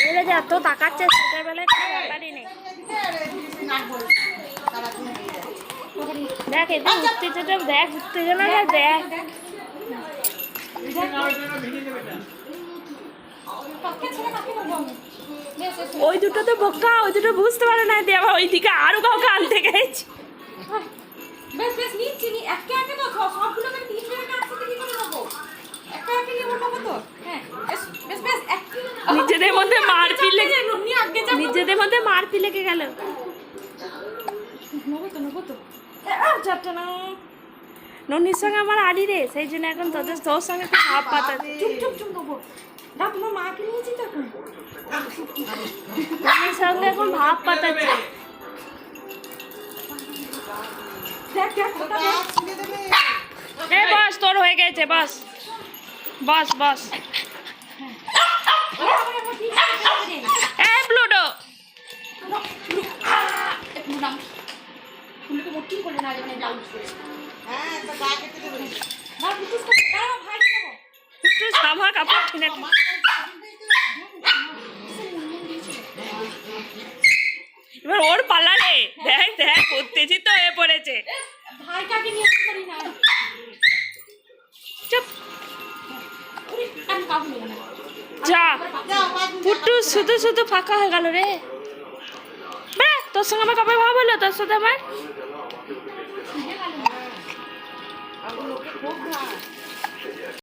এবারে যে এত তাকাচ্ছে সেটার বেলায় কোনো ব্যাপারই নেই। দেখ এটা উত্তেজনা, দেখ উত্তেজনাটা দেখ ওই দুটো তো বোকা, ওই দুটো বুঝতে পারে না দিয়ে আবার ওইদিকে আরও কাউকে আনতে গেছি। মধ্যে মারপিট লেগে নিজেদের মধ্যে মারপিট লেগে গেল? ননির সঙ্গে আমার আড়ি রে সেই জন্য এখন তোদের তোর সঙ্গে খুব ভাব পাতা তোমার মাকে নিয়েছি তো এখন। ননির সঙ্গে এখন ভাব পাতাচ্ছে। এ বস তোর হয়ে গেছে বস। বস বস। ফুলকে মোটি করে না যাবে ব্লাউজ করে না ফুটুস করে দাঁড়াও ভাই নেব একটু জামা কাপড় কিনে এবার ওর পালা রে দেখ দেখ উত্তেজিত হয়ে পড়েছে ভাই কাকে নিয়ে আসতে পারি না চুপ যা পুট্টু শুধু শুধু ফাঁকা হয়ে গেল রে তোর সঙ্গে আমার কবে ভাব হলো তোর সাথে আমার?